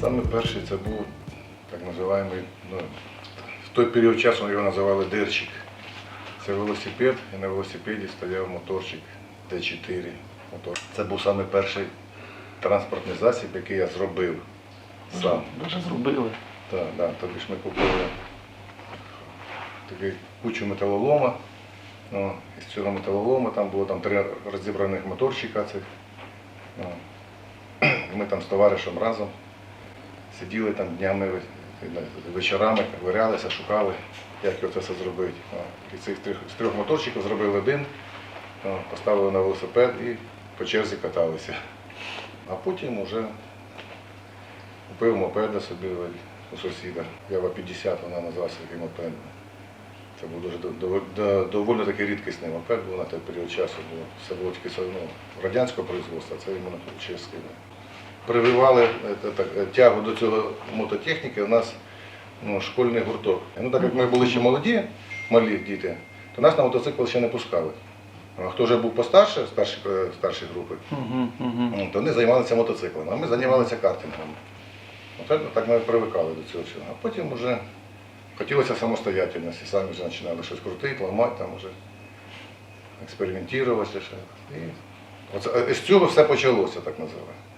Саме перший це був так називаємо, ну, в той період часу його називали дерчик. Це велосипед і на велосипеді стояв моторчик Т4. Мотор. Це був саме перший транспортний засіб, який я зробив сам. Дуже зробили. Так, да, Тобі ж ми купили таку кучу металолома. Ну, Із цього металолому там було там три розібраних моторчика цих. Ну, Ми там з товаришем разом сиділи там днями, вечорами, вирялися, шукали, як це все зробити. І цих з трьох моторчиків зробили один, поставили на велосипед і по черзі каталися. А потім вже Купив мопеда собі у сусіда. Ява 50, вона назвалася таким мопедом. Це був дуже до- до- до- доволі такий рідкісний мопед був на той період часу. Було. Все було тільки ну, радянського производства, а це іменно чеське. Прививали так, тягу до цього мототехніки у нас ну, школьний гурток. Ну, так як ми були ще молоді, малі діти, то нас на мотоцикл ще не пускали. А хто вже був постарше, старші, е, старші групи. Ну, то вони займалися мотоциклами, а ми займалися картингом. От так ми привикали до цього всього. А потім вже хотілося самостоятельності, самі вже починали щось крутити, ламати, там вже експериментувати. І оце, е, з цього все почалося, так називаємо.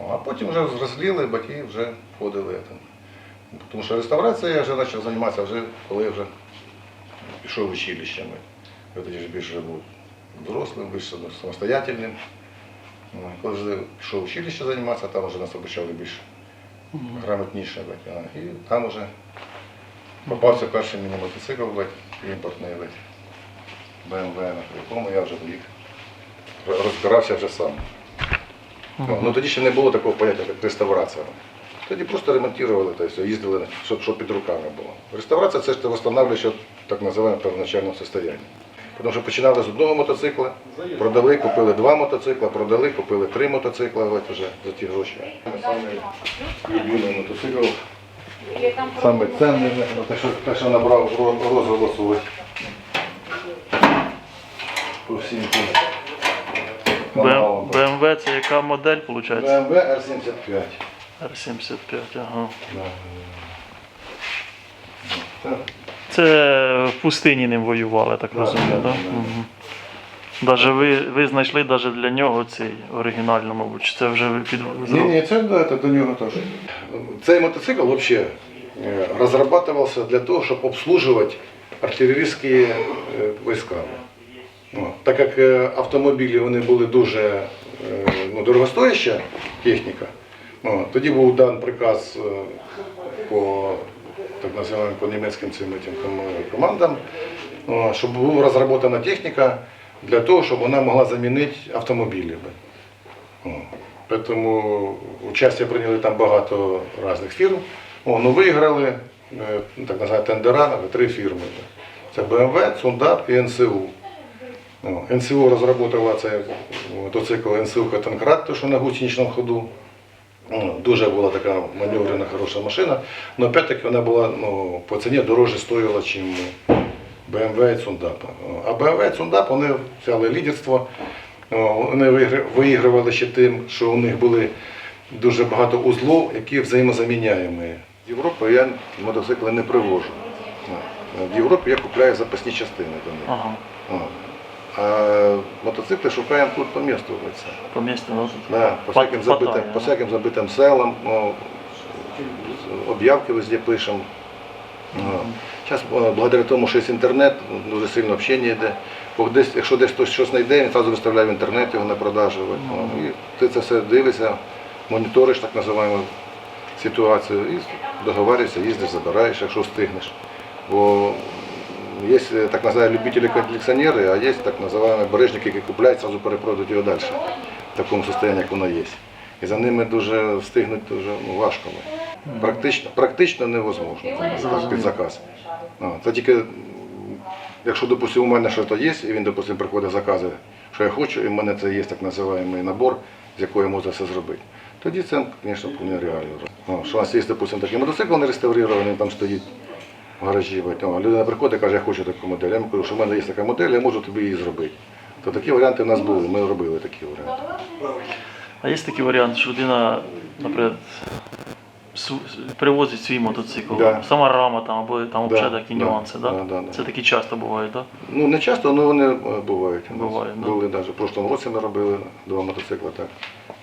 Ну, А потім вже зросліли, батьки вже входили. Там. Тому що реставрацією я вже почав займатися, вже, коли я вже пішов в училище. Я тоді ж більше був дорослим, більш самостоятельним. Ну, Коли вже пішов в училище займатися, там вже нас обучали більш грамотніше. бать, І там вже попався перший мені мотоцикл бать, імпортний бать, BMW, на якому я вже їх розбирався вже сам. Ну, ну, тоді ще не було такого поняття, як реставрація. Тоді просто ремонтували, то есть, їздили, щоб, щоб під руками було. Реставрація це ж ти встановлюєш так називаємо первоначальне состояння. Тому що починали з одного мотоцикла, продали, купили два мотоцикла, продали, купили три мотоцикла от вже за ті гроші. Саме любимий мотоцикл, саме цінний, ну, те, що, те, що набрав ро- розголосу по всім каналам. BMW це яка модель, виходить? BMW R75. R75, ага. Да. Так. Це в пустині ним воювали, так Да, розумію, да, так? да. Угу. Даже ви, ви знайшли даже для нього цей оригінальний, мабуть. Чи Це вже ви під Ні, ні, це, да, до нього теж. Цей мотоцикл взагалі розроблювався для того, щоб обслужувати артилерійські е, війська. Ну, Так як е, автомобілі вони були дуже ну, дорогостояща техніка, ну, тоді був дан приказ е, по так називаємо по німецьким цим командам, ну, щоб була розроблена техніка для того, щоб вона могла замінити автомобілі. О, Тому участь прийняли там багато різних фірм. О, ну, виграли е, так називаємо тендера три фірми. Це BMW, Цундап і НСУ. О, НСУ розробила цей мотоцикл НСУ Катанкрат, то що на гусеничному ходу. Дуже була така маневрена, хороша машина. Але опять-таки вона була ну, по ціні дорожче стоїла, ніж BMW і Цундап. О, А BMW і Цундап вони взяли лідерство. Вони виігрували ще тим, що у них були дуже багато узлов, які взаємозаміняємі. В Європу я мотоцикли не привожу. В Європі я купляю запасні частини до них. Ага. А мотоцикли шукаємо тут по місту. оце. По місту, да? по, всяким забитим, по всяким забитим селам, ну, об'явки везде пишемо. Зараз, благодаря тому, що є інтернет, дуже сильно общення йде. Бо десь, якщо десь хтось щось знайде, він одразу виставляє в інтернет його на продажу. Ну, І ти це все дивишся, моніториш так називаємо ситуацію і договоришся, їздиш, забираєш, якщо встигнеш. Бо є е, так називаємо любителі колекціонери, а є так називаємо бережники, які купляють, одразу перепродають його далі, в такому стані, як воно є. І за ними дуже встигнути дуже ну, важко. Практично, практично невозможно під заказ. Це тільки, якщо, допустимо, у мене щось є, і він, допустимо, приходить закази, що я хочу, і в мене це є так називаємо набор, з якого я можу це зробити. Тоді це, звісно, вполне реально. Що у нас є, допустимо, такий мотоцикл не реставрований, там стоїть в гаражі. людина приходить і каже, я хочу таку модель. Я йому кажу, що в мене є така модель, я можу тобі її зробити. То такі варіанти в нас були, ми робили такі варіанти. А є такий варіант, що людина, наприклад, привозять свій мотоцикл. Да. Сама рама там або там Да, взагалі такі да, нюанси, да? да, да, да. Це такі часто бувають, так? Ну, не часто, але вони е, бувають. Бувають, да. Були навіть в прошлому році ми робили два мотоцикли так.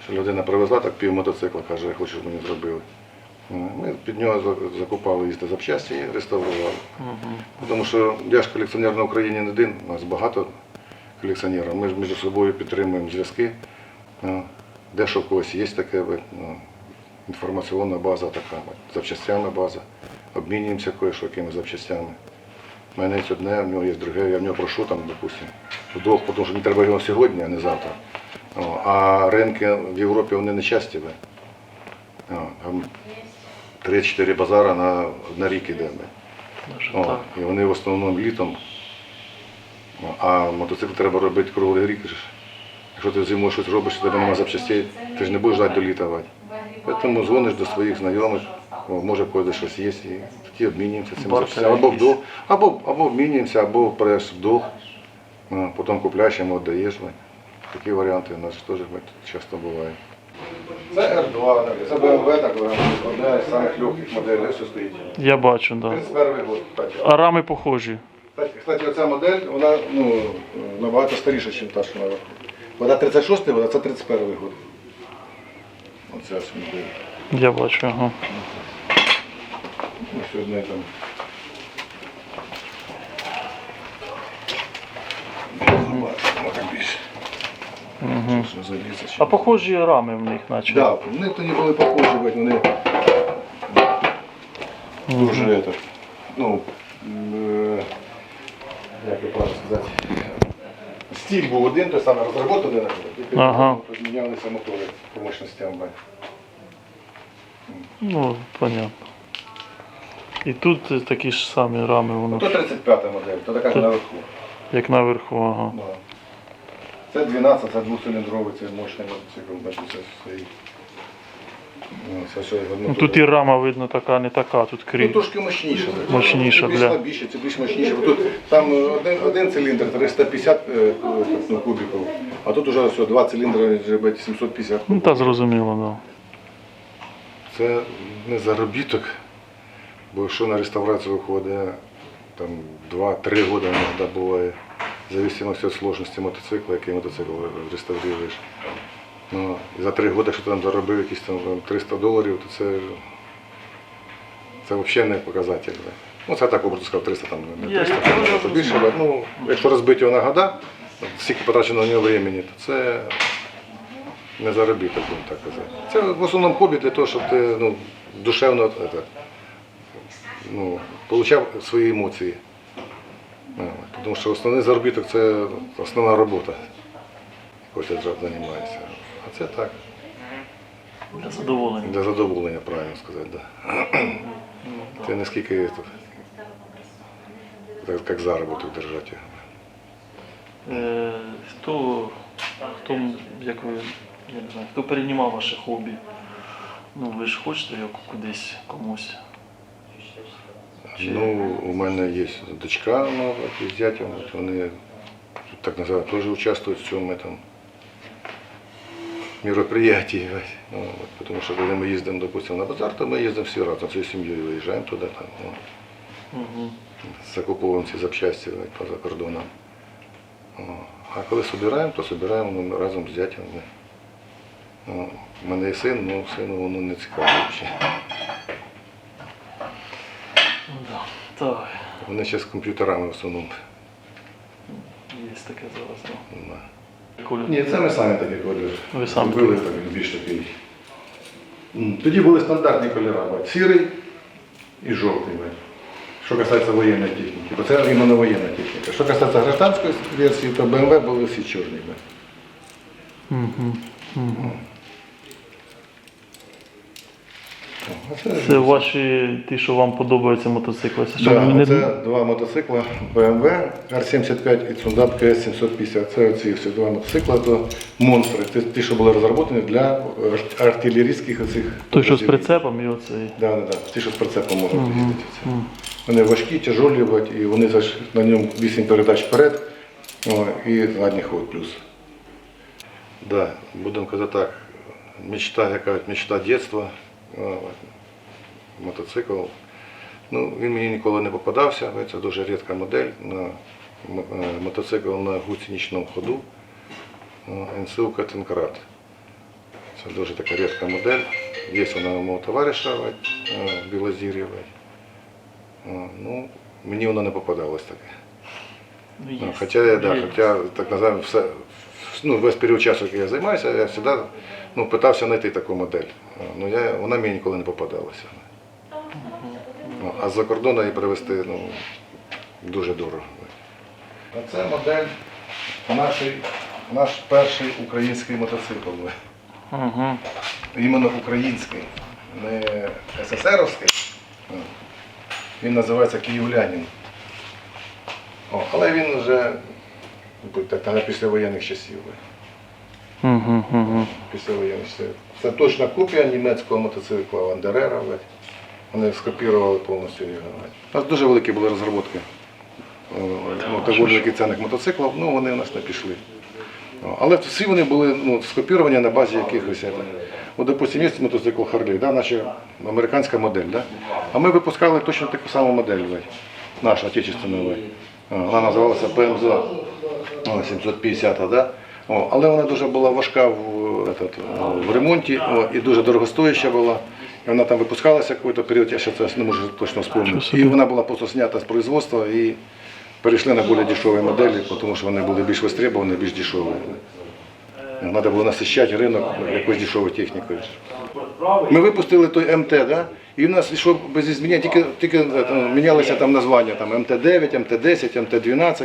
Що людина привезла так пів мотоцикла, каже, я хочу, щоб мені зробили. Ми під нього за- закупали їсти запчасті і реставрували. Угу. Тому що я ж колекціонер на Україні не один, у нас багато колекціонерів. Ми ж між собою підтримуємо зв'язки. Ну, Де що в когось є таке ну, інформаційна база така, от, запчастями база. Обмінюємося кое-що якими запчастями. У мене є одне, в нього є друге, я в нього прошу там, допустимо, вдвох, тому що мені треба його сьогодні, а не завтра. А ринки в Європі вони не часті. Ви. О, там 3-4 базара на, на рік іде. О, і вони в основному літом. А мотоцикл треба робити круглий рік. Якщо ти зимою щось робиш, у тебе немає запчастей, ти ж не будеш ждати до літа. Вадь. Тому дзвониш до своїх знайомих, о, може в когось щось є, і тоді обмінюємося цим запчастями. Або в якісь. долг, або, або обмінюємося, або береш в долг, О, потім купляєш, йому віддаєш. Такі варіанти у нас теж часто бувають. Це R2, це BMW, так, одна з самих легких моделей, що стоїть. Я бачу, так. Да. 31 год, кстати. А рами похожі. Кстати, оця модель, вона ну, набагато старіша, ніж та, що наверху. Вона 36 год, а це 31 й год. Оця ось модель. Я бачу, ага. Ось одне там. Може більше. Угу. Що чи- А похожі рами в них, наче. Да, вони тоді були похожі, бать, вони дуже это, ну, е, як би правильно сказати, стиль був один, той самий розроблений, тільки Ага. змінялися мотори по мощностям. Ну, понятно. І тут такі ж самі рами, воно, То 35 модель, то така Тут- наверху. як наверху, ага. Да. Це 12, це двоциліндровий, це мощний мотоцикл, бачите, стоїть. Ну, це все його Ну, тут і рама видно така, не така, тут Ну, крім. трошки мощніше. Мощніше, Це більш бля. слабіше, це більш мощніше. Бо Тут там е, один, один циліндр 350 е, ну, кубиків, а тут уже все, два циліндри вже бать, 750 Ну, кубиків. та зрозуміло, Це не заробіток, бо якщо на реставрацію виходить там 2-3 роки іноді буває, в зависимості від сложності мотоцикла, який мотоцикл реставруєш. Ну, за 3 роки, якщо ти там заробив якісь там 300 доларів, то це, це взагалі не показатель. Ну, це так, образно сказав, 300 там не 300, я там, вже це більше. Ну, якщо розбити його на года, скільки потрачено на нього времени, то це не заробіток, будемо так казати. Це в основному хобі для того, щоб ти ну, душевно это, ну, получав свої емоції. От, Тому що основний заробіток це основна робота, якою ти займаєшся. А це так. Для задоволення. для задоволення, правильно сказати. Да. Ну, Це не скільки тут, так, як заробіток держати. Е, хто, хто, як ви, я не знаю, хто переймав ваше хобі? Ну, ви ж хочете його кудись комусь? Чи- Ну, у мене є дочка ну, от, із от вони так називають, теж участвують в цьому там, мероприятии. Ну, от, тому що коли ми їздимо, допустимо, на базар, то ми їздимо всі разом, всією сім'єю виїжджаємо туди, там, ну, Угу. закуповуємо ці запчасті поза кордоном. А коли збираємо, то збираємо ну, разом з зятем. ми. Ну, У мене є син, ну сину воно не цікаво. Да. Так, Вони ще з комп'ютерами в основному. є таке зараз. Да. Ні, це ми самі такі кольори. Ви самі Купили так, більш такий. Тоді були стандартні кольори, бать, сірий і жовтий. бать. Що касається воєнної техніки, бо це іменно воєнна техніка. Що касається гражданської версії, то BMW були всі чорні. Угу. Угу. О, а це- ваші, ті, що вам подобаються мотоцикли. Це що Да, не- це два мотоцикла BMW R75 і Tsundab KS750. Це оці всі два мотоцикла, то монстри. Це ті, що були розроблені для ар- артилерійських оцих. той, що з підрозділів. прицепом і оцей. Да, да, да. Ті, що з прицепом можуть їздити. Це. Вони важкі, тяжолі, бать, і вони за ж- на ньому 8 передач вперед о, і задній ход плюс. Да, будемо казати так, мечта, яка мечта дитинства. Мотоцикл. Ну, він мені ніколи не попадався, це дуже рідка модель на е, мотоцикл на гусеничному ходу НСУ Катенкрат. Це дуже така рідка модель. Є вона у мого товариша е. Е, Ну, мені вона не попадалась таке. Ну, Ну. Хоча, я, да, хоча так називаємо, все, ну, весь період часу, який я займаюся, я завжди ну, питався знайти таку модель. Ну, я, вона мені ніколи не попадалася. Ну, а з-за кордону її привезти ну, дуже дорого. А це модель наш, наш перший український мотоцикл. Угу. Іменно український, не СССРовський. Він називається Київлянин. О, але він вже так, на післявоєнних часів. Угу, угу. Післявоєнних часів. Це точна копія німецького мотоцикла Вандерера. Вони скопірували повністю його. У нас дуже великі були розробки. О, ну, доволі великих цінних мотоциклів, ну вони у нас не пішли. Але всі вони були ну, скопіровані на базі якихось. е, От, допустим, є мотоцикл Харлі, да, наша американська модель. Да? А ми випускали точно таку саму модель, нашу отечественну. Вона називалася ПМЗ о, 750, да? О, але вона дуже була важка в, этот, в ремонті о, і дуже дорогостояща була. І вона там випускалася якийсь період, я ще це не можу точно вспомнити. І вона була просто знята з производства і перейшли на більш дешеві моделі, тому що вони були більш вистребовані, більш дешеві. Треба було насищати ринок якоюсь дешевою технікою. Ми випустили той МТ, да? і в нас йшло без змінень, тільки, тільки е, мінялися там названня, там МТ-9, МТ-10, МТ-12.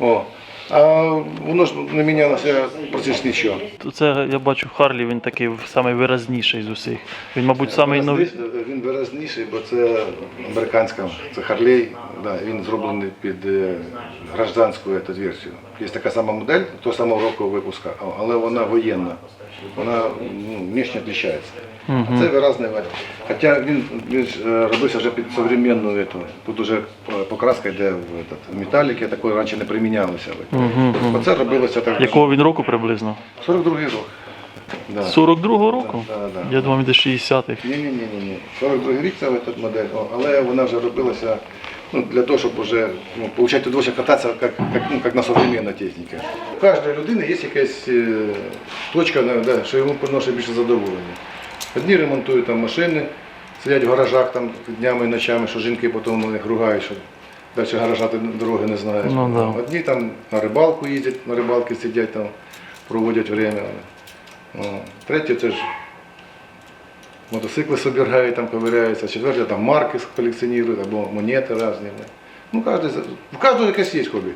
О. А воно ж не мінялося практично нічого. Це я бачу Харлі, він такий самий виразніший з усіх. Він, мабуть, самий новий. Він виразніший, бо це американська, це Харлей, да, він зроблений під е, гражданську ету, версію. Є така сама модель, того самого року випуска, але вона воєнна. Вона ну, внешне відрізняється. А це виразний варіант. Хоча він, він ж, е, робився вже під современну. Тут вже е, покраска йде в, в металіки, такої раніше не примінялося. Мгм. Оце робилося так. Якого він року приблизно? 42-й рок. Да. 42-го року? Да, да, да. Я думав, він десь 60-х. Ні, ні, ні, ні, ні. 42 рік це тут модель, О, але вона вже робилася ну, для того, щоб вже ну, получати удовольствие кататися як, як, ну, як на современній техніці. У кожної людини є якась е, точка, да, що йому приносить більше задоволення. Одні ремонтують там машини, сидять в гаражах там днями і ночами, що жінки потім на ругають, що далі гаражати дороги не знаєш. Ну, да. Одні там на рибалку їздять, на рибалки сидять там, проводять время. О, Треті це ж мотоцикли собирають, там ковиряються, четверте там марки колекціонують, або монети різні. Ну, кожен, в кожного якесь є хобі.